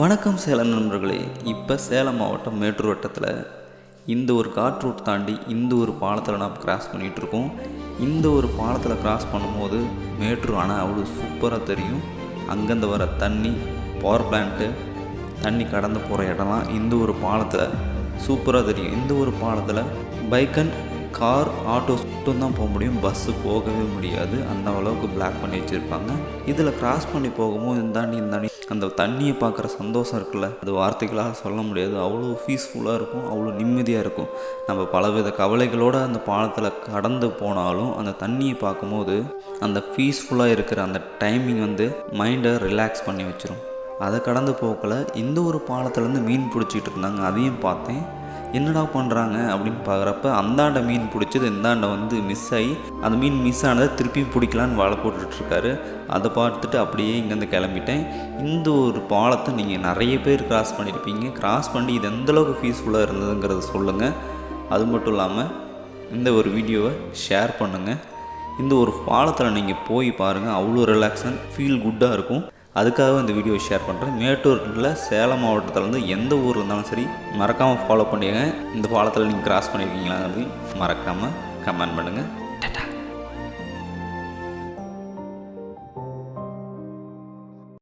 வணக்கம் சேலம் நண்பர்களே. இப்போ சேலம் மாவட்டம் மேட்டூர் வட்டத்தில் இந்த ஒரு காட் ரூட் தாண்டி இந்த ஒரு பாலத்தில் நாம் கிராஸ் பண்ணிகிட்டு இருக்கோம். இந்த ஒரு பாலத்தில் கிராஸ் பண்ணும்போது மேட்டூர் ஆனால் அவ்வளோ சூப்பராக தெரியும். அங்கேருந்து வர தண்ணி பவர் பிளான்ட்டு தண்ணி கடந்து போகிற இடம்லாம் இந்த ஒரு பாலத்தில் சூப்பராக தெரியும். இந்த ஒரு பாலத்தில் பைக் அண்ட் கார் ஆட்டோஸ் மட்டும் தான் போக முடியும். பஸ்ஸு போகவே முடியாது. அந்த அளவுக்கு பிளாக் பண்ணி வச்சுருப்பாங்க. இதில் கிராஸ் பண்ணி போகும்போது இந்தாண்டி இந்தாண்டி அந்த தண்ணியை பார்க்குற சந்தோஷம் இருக்குல்ல. அது வார்த்தைகளாக சொல்ல முடியாது. அவ்வளோ பீஸ்ஃபுல்லாக இருக்கும். அவ்வளோ நிம்மதியாக இருக்கும். நம்ம பலவித கவலைகளோடு அந்த பாலத்தில் கடந்து போனாலும் அந்த தண்ணியை பார்க்கும்போது அந்த பீஸ்ஃபுல்லாக இருக்கிற அந்த டைமிங் வந்து மைண்டை ரிலாக்ஸ் பண்ணி வச்சிரும். அதை கடந்து போக்கில் இந்த ஒரு பாலத்துலேருந்து மீன் பிடிச்சிட்டு இருந்தாங்க. அதையும் பார்த்தேன். என்னடா பண்ணுறாங்க அப்படின்னு பார்க்குறப்ப அந்தாண்ட மீன் பிடிச்சது இந்தாண்ட வந்து மிஸ் ஆகி அந்த மீன் மிஸ் ஆனதை திருப்பி பிடிக்கலான்னு வாழை போட்டுட்ருக்காரு. அதை பார்த்துட்டு அப்படியே இங்கேருந்து கிளம்பிட்டேன். இந்த ஒரு பாலத்தை நீங்கள் நிறைய பேர் கிராஸ் பண்ணியிருப்பீங்க. கிராஸ் பண்ணி இது எந்தளவுக்கு பீஸ்ஃபுல்லாக இருந்ததுங்கிறத சொல்லுங்கள் அது மட்டும் இல்லாமல் இந்த ஒரு வீடியோவை ஷேர் பண்ணுங்கள் இந்த ஒரு பாலத்தில் நீங்கள் போய் பாருங்கள் அவ்வளோ ரிலாக்ஸன் ஃபீல் குட்டாக இருக்கும். அதுக்காக இந்த வீடியோ ஷேர் பண்ணுறேன் மேட்டூரில் சேலம் மாவட்டத்துலேருந்து எந்த ஊர் இருந்தாலும் சரி மறக்காமல் ஃபாலோ பண்ணிடுங்க இந்த பாலத்தில் நீங்கள் கிராஸ் பண்ணியிருக்கீங்களாங்கிறது மறக்காமல் கமெண்ட் பண்ணுங்கள் டாட்டா.